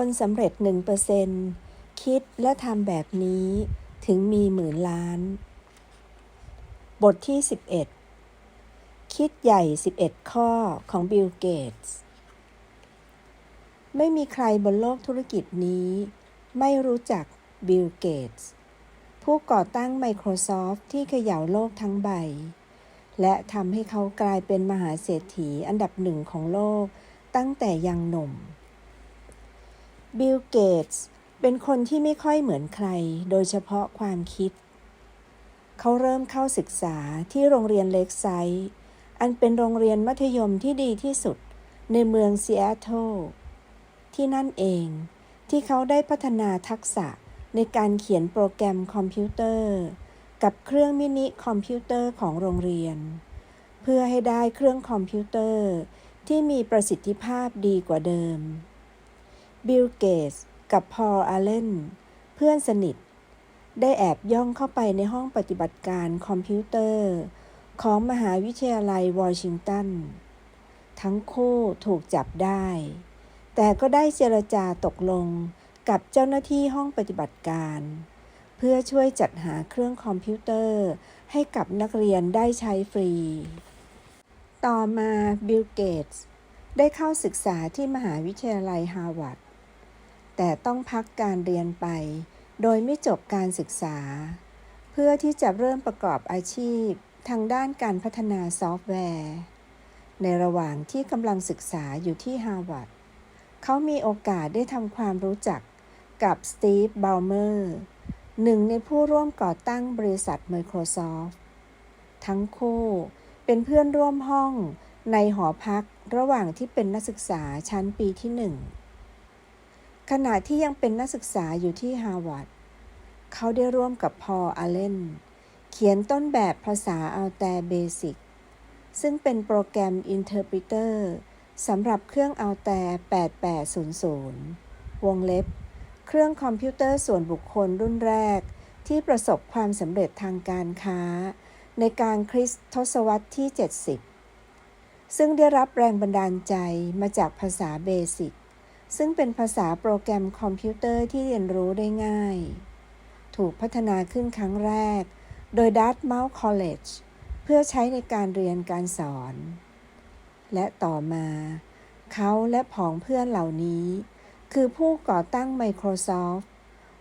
คนสำเร็จ1%คิดและทำแบบนี้ถึงมีหมื่นล้าน บทที่ 11 คิดใหญ่ 11 ข้อของบิลเกตส์ไม่มีใครบนโลกธุรกิจนี้ ไม่รู้จักบิลเกตส์ผู้ก่อตั้ง Microsoft ที่เขย่าโลกทั้งใบ และทำให้เขากลายเป็นมหาเศรษฐีอันดับหนึ่งของโลกตั้งแต่ยังหนุ่ม บิลเกตส์เป็นคนที่ไม่ค่อยเหมือนใคร โดยเฉพาะความคิด เขาเริ่มเข้าศึกษาที่โรงเรียนเล็กไซต์อันเป็นโรงเรียนมัธยมที่ดีที่สุดในเมืองซีแอตเทิลที่นั่นเองที่เขาได้พัฒนาทักษะในการเขียนโปรแกรมคอมพิวเตอร์ กับเครื่องมินิคอมพิวเตอร์ของโรงเรียน เพื่อให้ได้เครื่องคอมพิวเตอร์ที่มีประสิทธิภาพดีกว่าเดิม บิลเกตส์กับพอลอาเลนเพื่อนสนิท ได้แอบย่องเข้าไปในห้องปฏิบัติการคอมพิวเตอร์ ของมหาวิทยาลัยวอชิงตัน ทั้งคู่ถูกจับได้ แต่ก็ได้เจรจาตกลงกับเจ้าหน้าที่ห้องปฏิบัติการ เพื่อช่วยจัดหาเครื่องคอมพิวเตอร์ ให้กับนักเรียนได้ใช้ฟรี ต่อมาบิลเกตส์ได้เข้าศึกษาที่มหาวิทยาลัยฮาร์วาร์ด แต่ต้องพักการเรียนไป โดยไม่จบการศึกษา เพื่อที่จะเริ่มประกอบอาชีพทางด้านการพัฒนาซอฟต์แวร์ ในระหว่างที่กำลังศึกษาอยู่ที่ฮาร์วาร์ดเขามีโอกาสได้ทำความรู้จักกับสตีฟบ b ลเมอร์หนึ่งในผู้ร่วมก่อตั้งบริษัท Microsoft ทั้งคู่เป็นเพื่อนร่วมห้องในหอพักระหว่างที่เป็นนักศึกษาชั้นปีที่หนึ่ง ขณะที่ยังเป็นนักศึกษาอยู่ที่ฮาร์วาร์ดเขาได้ร่วมกับพอลอาเลนเขียนต้นแบบภาษาอัลแตเบสิกซึ่งเป็นโปรแกรมอินเทอร์ปริเตอร์สำหรับเครื่องอัลแต8800 วงเล็บ เครื่องคอมพิวเตอร์ส่วนบุคคลรุ่นแรก ที่ประสบความสำเร็จทางการค้า ในการคริสตทศวรรษที่ 70 ซึ่งได้รับแรงบันดาลใจมาจากภาษาเบสิก ซึ่งเป็นภาษาโปรแกรมคอมพิวเตอร์ที่เรียนรู้ได้ง่าย ถูกพัฒนาขึ้นครั้งแรก โดย Dartmouth College เพื่อใช้ในการเรียนการสอน และต่อมา เขาและผองเพื่อนเหล่านี้ คือผู้ก่อตั้ง Microsoft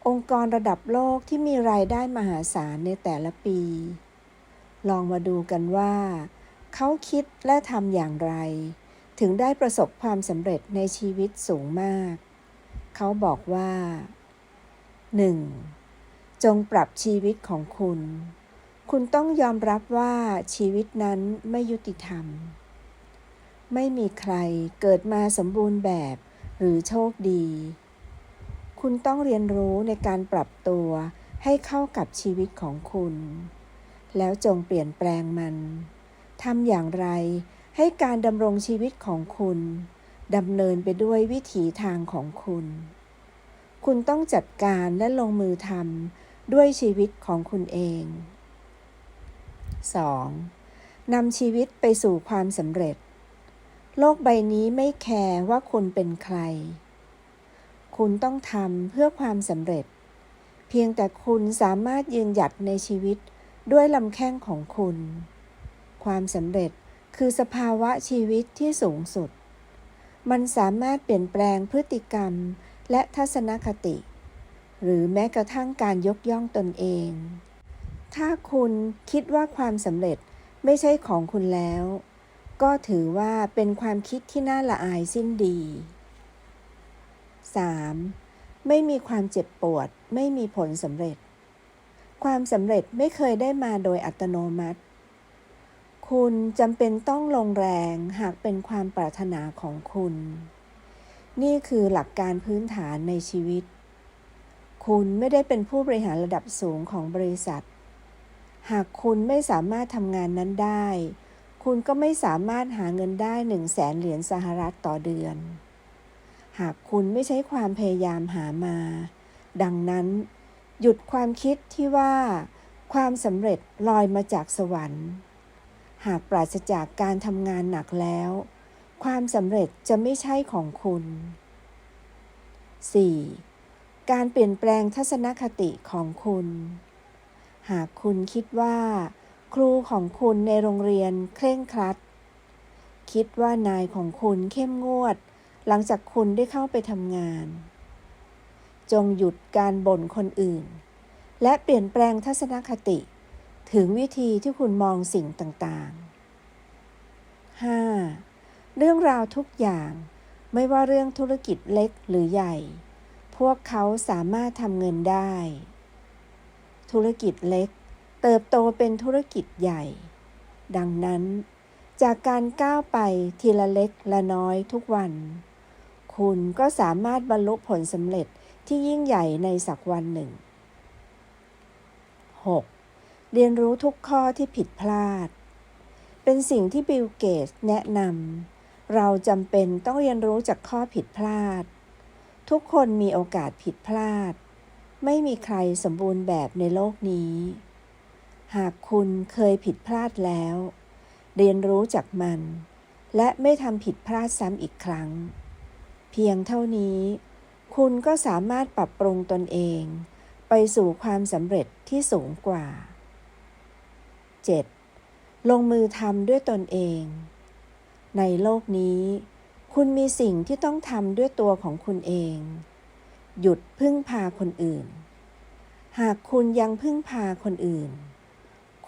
องค์กรระดับโลกที่มีรายได้มหาศาลในแต่ละปี ลองมาดูกันว่า เขาคิดและทำอย่างไร ถึงได้ประสบความสำเร็จในชีวิตสูงมาก เขาบอกว่า 1. จงปรับชีวิตของคุณ คุณต้องยอมรับว่าชีวิตนั้นไม่ยุติธรรม ไม่มีใครเกิดมาสมบูรณ์แบบหรือโชคดี คุณต้องเรียนรู้ในการปรับตัวให้เข้ากับชีวิตของคุณ แล้วจงเปลี่ยนแปลงมันทำอย่างไร ให้การดำรงชีวิตของคุณดำเนินไปด้วยวิถีทางของคุณ คุณต้องจัดการและลงมือทำด้วยชีวิตของคุณเอง 2. นำชีวิตไปสู่ความสำเร็จ โลกใบนี้ไม่แคร์ว่าคุณเป็นใคร คุณต้องทำเพื่อความสำเร็จ เพียงแต่คุณสามารถยืนหยัดในชีวิตด้วยลำแข้งของคุณ ความสำเร็จ คือสภาวะชีวิตที่สูงสุด มันสามารถเปลี่ยนแปลงพฤติกรรมและทัศนคติ หรือแม้กระทั่งการยกย่องตนเอง ถ้าคุณคิดว่าความสำเร็จไม่ใช่ของคุณแล้ว ก็ถือว่าเป็นความคิดที่น่าละอายสิ้นดี 3. ไม่มีความเจ็บปวด ไม่มีผลสำเร็จ ความสำเร็จไม่เคยได้มาโดยอัตโนมัติ คุณจำเป็นต้องลงแรงหากเป็นความปรารถนาของคุณ นี่คือหลักการพื้นฐานในชีวิต คุณไม่ได้เป็นผู้บริหารระดับสูงของบริษัท หากคุณไม่สามารถทำงานนั้นได้ คุณก็ไม่สามารถหาเงินได้หนึ่งแสนเหรียญสหรัฐต่อเดือน หากคุณไม่ใช้ความพยายามหามา ดังนั้น หยุดความคิดที่ว่า ความสำเร็จลอยมาจากสวรรค์ หากปราศจากการทำงานหนักแล้ว ความสำเร็จจะไม่ใช่ของคุณ 4. การเปลี่ยนแปลงทัศนคติของคุณ หากคุณคิดว่า ครูของคุณในโรงเรียนเคร่งครัด คิดว่านายของคุณเข้มงวด หลังจากคุณได้เข้าไปทำงาน จงหยุดการบ่นคนอื่น และเปลี่ยนแปลงทัศนคติ ถึงวิธีที่คุณมองสิ่งต่างๆ 5. เรื่องราวทุกอย่าง ไม่ว่าเรื่องธุรกิจเล็กหรือใหญ่ พวกเขาสามารถทำเงินได้ ธุรกิจเล็ก เติบโตเป็นธุรกิจใหญ่ ดังนั้น จากการก้าวไปทีละเล็กละน้อยทุกวัน คุณก็สามารถบรรลุผลสำเร็จที่ยิ่งใหญ่ในสักวันหนึ่ง 6. เรียนรู้ทุกข้อที่ผิดพลาด เป็นสิ่งที่บิลเกตแนะนำเราจำเป็นต้องเรียนรู้จากข้อผิดพลาด ทุกคนมีโอกาสผิดพลาด ไม่มีใครสมบูรณ์แบบในโลกนี้ หากคุณเคยผิดพลาดแล้ว เรียนรู้จากมัน และไม่ทำผิดพลาดซ้ำอีกครั้ง เพียงเท่านี้ คุณก็สามารถปรับปรุงตนเอง ไปสู่ความสำเร็จที่สูงกว่า 7. ลงมือทำด้วยตนเอง ในโลกนี้ คุณมีสิ่งที่ต้องทำด้วยตัวของคุณเอง หยุดพึ่งพาคนอื่น หากคุณยังพึ่งพาคนอื่น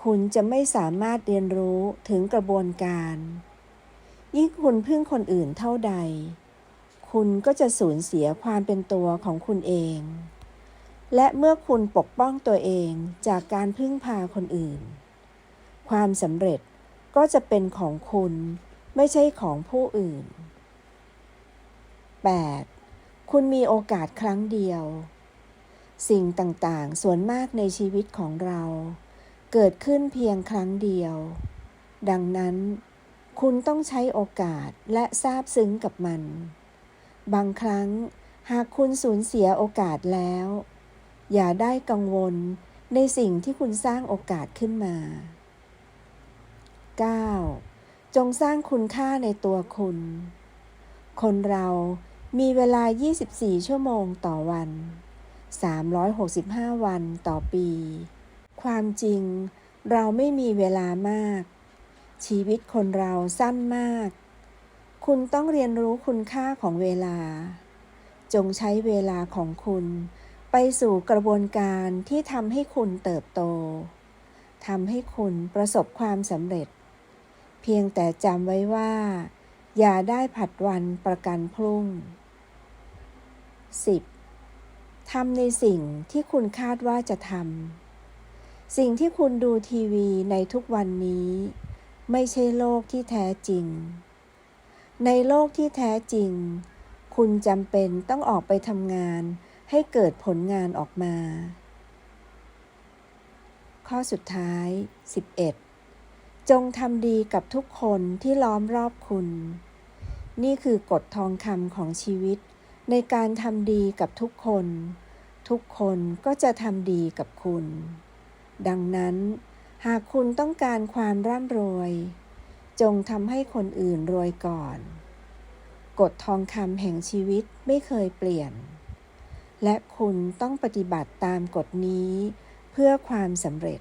คุณจะไม่สามารถเรียนรู้ถึงกระบวนการ ยิ่งคุณพึ่งคนอื่นเท่าใด คุณก็จะสูญเสียความเป็นตัวของคุณเองและเมื่อคุณปกป้องตัวเองจากการพึ่งพาคนอื่น ความสำเร็จก็จะเป็นของคุณไม่ใช่ของผู้อื่น 8. คุณมีโอกาสครั้งเดียว สิ่งต่างๆ ส่วนมากในชีวิตของเรา เกิดขึ้นเพียงครั้งเดียว ดังนั้น คุณต้องใช้โอกาสและซาบซึ้งกับมัน บางครั้งหากคุณสูญเสียโอกาสแล้ว อย่าได้กังวลในสิ่งที่คุณสร้างโอกาสขึ้นมา 9. จงสร้างคุณค่าในตัวคุณ คนเรามีเวลา 24 ชั่วโมงต่อวัน 365 วันต่อปี ความจริงเราไม่มีเวลามาก ชีวิตคนเราสั้นมาก คุณต้องเรียนรู้คุณค่าของเวลา จงใช้เวลาของคุณไปสู่กระบวนการที่ทำให้คุณเติบโตทำให้คุณประสบความสำเร็จ เพียงแต่จำไว้ว่า อย่าได้ผัดวันประกันพรุ่ง 10. ทำในสิ่งที่คุณคาดว่าจะทำ สิ่งที่คุณดูทีวีในทุกวันนี้ ไม่ใช่โลกที่แท้จริง ในโลกที่แท้จริง คุณจำเป็นต้องออกไปทำงานให้เกิดผลงานออกมา ข้อสุดท้าย 11 จงทำดีกับทุกคนที่ล้อมรอบคุณ นี่คือกฎทองคำของชีวิต ในการทำดีกับทุกคน ทุกคนก็จะทำดีกับคุณ ดังนั้น หากคุณต้องการความร่ำรวย จงทำให้คนอื่นรวยก่อน กฎทองคำแห่งชีวิตไม่เคยเปลี่ยน และคุณต้องปฏิบัติตามกฎนี้ เพื่อความสำเร็จ